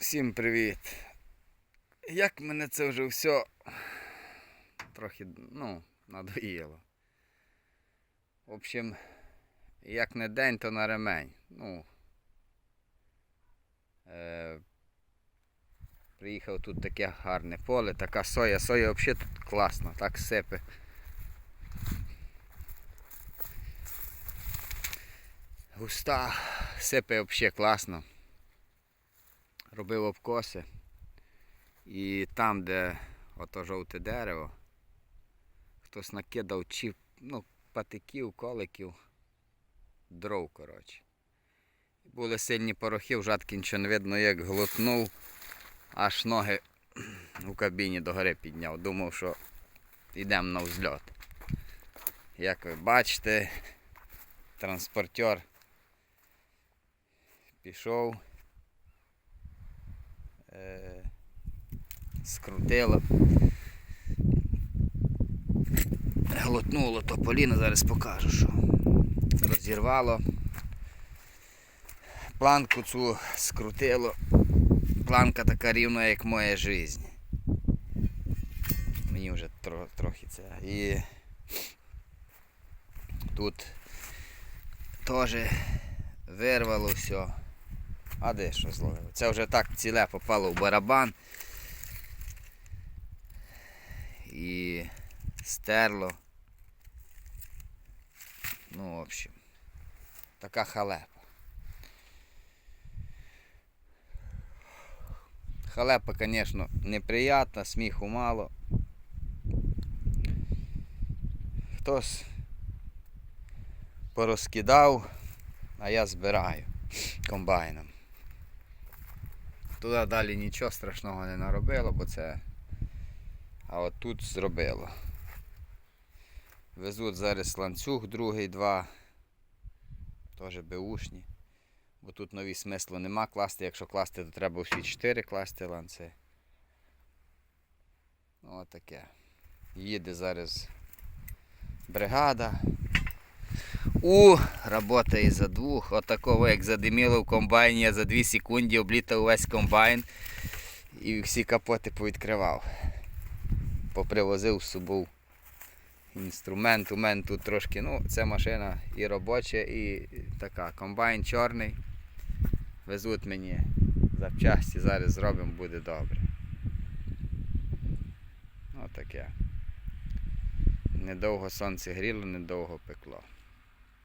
Всім привіт. Як мене це вже все трохи, ну, надоїло. В общем, як не день, то на ремень. Ну, е, приїхав тут таке гарне поле, така соя. Соя взагалі тут класна, так сипе. Густа, сипе взагалі класно робив обкоси. І там, де ото жовте дерево, хтось накидав чи, ну, патиків, коликів, дров, коротше. Були сильні порохи, в жатки нічого не видно, як глотнув, аж ноги у кабіні догори підняв. Думав, що йдемо на взльот. Як ви бачите, транспортер пішов скрутило. Глотнуло то поліно, зараз покажу, що розірвало. Планку цю скрутило. Планка така рівна, як моя життя. Мені вже тро, трохи це. І тут теж вирвало все. А де що зловив? Це вже так ціле попало в барабан. І стерло. Ну, в общем, така халепа. Халепа, звісно, неприятна, сміху мало. Хтось порозкидав, а я збираю комбайном. Туди далі нічого страшного не наробило, бо це. А от тут зробило. Везуть зараз ланцюг другий, два. Теж беушні. Бо тут нові смислу нема класти. Якщо класти, то треба всі чотири класти ланци. Ну, таке. Їде зараз бригада. У, работає за двох. Отакого, як задиміло в комбайні, я за 2 секунди облітав весь комбайн і всі капоти повідкривав. Попривозив з собою інструмент. У мене тут трошки, ну, це машина і робоча, і така. Комбайн чорний. Везуть мені запчасті, зараз зробимо, буде добре. Ну таке. Недовго сонце гріло, недовго пекло.